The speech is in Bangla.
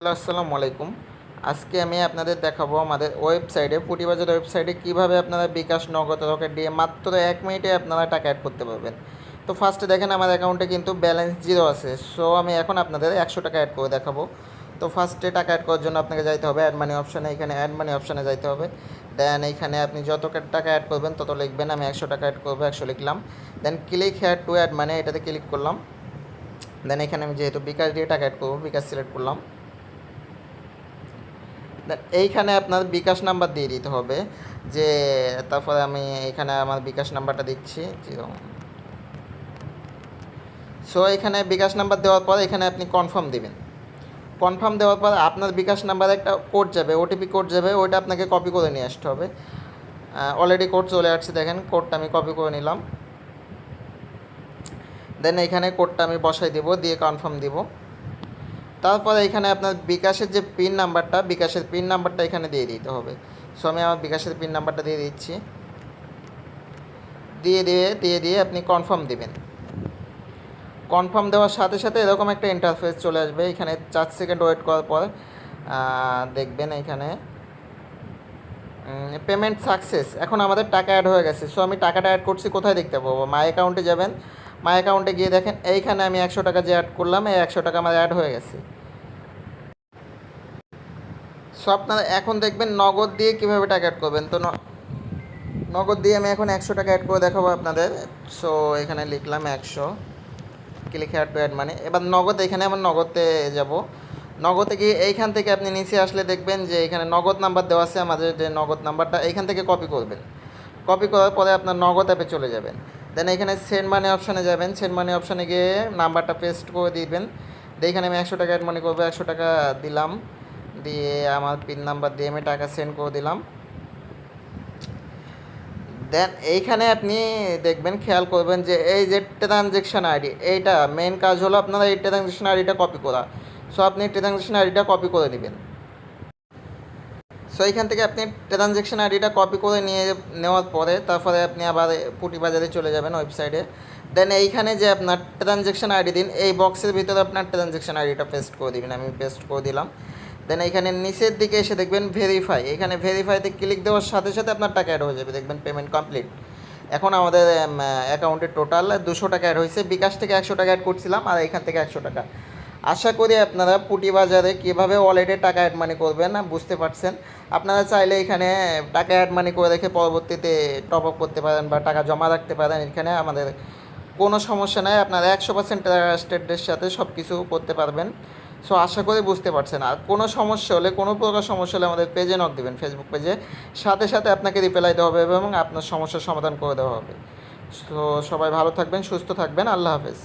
আসসালামু আলাইকুম। আজকে আমি আপনাদের দেখাবো আমাদের ওয়েবসাইটে, পুটিবাজার ওয়েবসাইটে কীভাবে আপনারা বিকাশ নগদ রকেট দিয়ে মাত্র এক মিনিটে আপনারা টাকা অ্যাড করতে পারবেন। তো ফার্স্টে দেখেন আমার অ্যাকাউন্টে কিন্তু ব্যালেন্স জিরো আছে। সো আমি এখন আপনাদের একশো টাকা অ্যাড করে দেখাবো। তো ফার্স্টে টাকা অ্যাড করার জন্য আপনাকে যাইতে হবে অ্যাড মানি অপশানে এখানে অ্যাড মানি অপশানে যাইতে হবে। দেন এখানে আপনি যত টাকা অ্যাড করবেন, তত লিখবেন, আমি একশো টাকা অ্যাড করব, একশো লিখলাম। Then click here to add মানে এটাতে ক্লিক করলাম। দেন এখানে আমি যেহেতু বিকাশ দিয়ে টাকা অ্যাড করব, বিকাশ সিলেক্ট করলাম। এইখানে আপনার বিকাশ নাম্বার দিয়ে দিতে হবে, যে তারপরে আমি এখানে আমার বিকাশ নাম্বারটা দিচ্ছি জিরো সো এখানে বিকাশ নাম্বার দেওয়ার পর এখানে আপনি কনফার্ম দিবেন। কনফার্ম দেওয়ার পর আপনার বিকাশ নাম্বারে একটা কোড যাবে ওটিপি কোড যাবে, ওইটা আপনাকে কপি করে নিয়ে আসতে হবে। অলরেডি কোড চলে আসছে, দেখেন কোডটা আমি কপি করে নিলাম। দেন এখানে কোডটা আমি বসাই দেবো, দিয়ে কনফার্ম দিব। তারপরে এখানে আপনার বিকাশের যে পিন নাম্বারটা, বিকাশের পিন নাম্বারটা এখানে দিয়ে দিতে হবে। সো আমি আমার বিকাশের পিন নাম্বারটা দিয়ে দিচ্ছি। দিয়ে দিয়ে দিয়ে দিয়ে আপনি কনফার্ম দেবেন। কনফার্ম দেওয়ার সাথে সাথে এরকম একটা ইন্টারফেস চলে আসবে। এখানে চার সেকেন্ড ওয়েট করার পর দেখবেন এখানে পেমেন্ট সাকসেস এখন আমাদের টাকা অ্যাড হয়ে গেছে। সো আমি টাকাটা অ্যাড করছি, কোথায় দেখতে পাবো? মাই অ্যাকাউন্টে যাবেন। মাই অ্যাকাউন্টে গিয়ে দেখেন, এইখানে আমি একশো টাকা যে অ্যাড করলাম, এই একশো টাকা আমার অ্যাড হয়ে গেছে। সো আপনারা এখন দেখবেন নগদ দিয়ে কীভাবে টাকা অ্যাড করবেন। তো নগদ দিয়ে আমি এখন একশো টাকা অ্যাড করে দেখাবো আপনাদের। সো এখানে লিখলাম একশো। ক্লিক অ্যাড টু অ্যাড মানে? এবার নগদ, এখানে আমার নগদে যাব। নগদে গিয়ে এইখান থেকে আপনি নিচে আসলে দেখবেন যে এখানে নগদ নাম্বার দেওয়া আছে আমাদের যে নগদ নাম্বারটা এইখান থেকে কপি করবেন। কপি করার পরে আপনার নগদ অ্যাপে চলে যাবেন। দেন এখানে সেন্ড মানি অপশানে যাবেন। সেন্ড মানি অপশানে গিয়ে নাম্বারটা পেস্ট করে দিবেন। দিয়ে এখানে আমি একশো টাকা অ্যাড মানি করব, একশো টাকা দিলাম। দিয়ে আমার পিন নাম্বার দিয়ে আমি টাকা সেন্ড করে দিলাম। দেন এইখানে আপনি দেখবেন, খেয়াল করবেন যে এই যে ট্রানজেকশন আইডি এইটা মেন কাজ হলো আপনারা এই ট্রানজেকশন আইডিটা কপি করা। সো আপনি ট্রানজেকশন আইডিটা কপি করে নেবেন সো এইখান থেকে আপনি ট্রানজেকশন আইডিটা কপি করে নিয়ে নেওয়ার পরে তারপরে আপনি আবার পুটি বাজারে চলে যাবেন ওয়েবসাইটে দেন এইখানে যে আপনার ট্রানজেকশন আইডি দিন, এই বক্সের ভিতরে আপনার ট্রানজেকশন আইডিটা পেস্ট করে দিবেন, আমি পেস্ট করে দিলাম। দেন এইখানে নিচের দিকে এসে দেখবেন ভেরিফাই এখানে ভেরিফাইতে ক্লিক দেওয়ার সাথে সাথে আপনার টাকা অ্যাড হয়ে যাবে, দেখবেন পেমেন্ট কমপ্লিট এখন আমাদের অ্যাকাউন্টে টোটাল দুশো টাকা অ্যাড হয়েছে, বিকাশ থেকে একশো টাকা অ্যাড করছিলাম, আর এখান থেকে একশো টাকা। আশা করি আপনারা পুটি বাজারে কীভাবে ওয়ালেটে টাকা অ্যাড মানি করবেন বুঝতে পারছেন? আপনারা চাইলে এখানে টাকা অ্যাড মানি করে রেখে পরবর্তীতে টপ আপ করতে পারেন বা টাকা জমা রাখতে পারেন। এখানে আমাদের কোনো সমস্যা নাই, আপনারা একশো পার্সেন্ট স্টেটের সাথে সব কিছু করতে পারবেন। সো আশা করি বুঝতে পারছেন। আর কোনো সমস্যা হলে, কোনো প্রকার সমস্যা হলে আমাদের পেজে নক দেবেন ফেসবুক পেজে সাথে সাথে আপনাকে রিপ্লাই দেওয়া হবে এবং আপনার সমস্যার সমাধান করে দেওয়া হবে। তো সবাই ভালো থাকবেন, সুস্থ থাকবেন। আল্লাহ হাফেজ।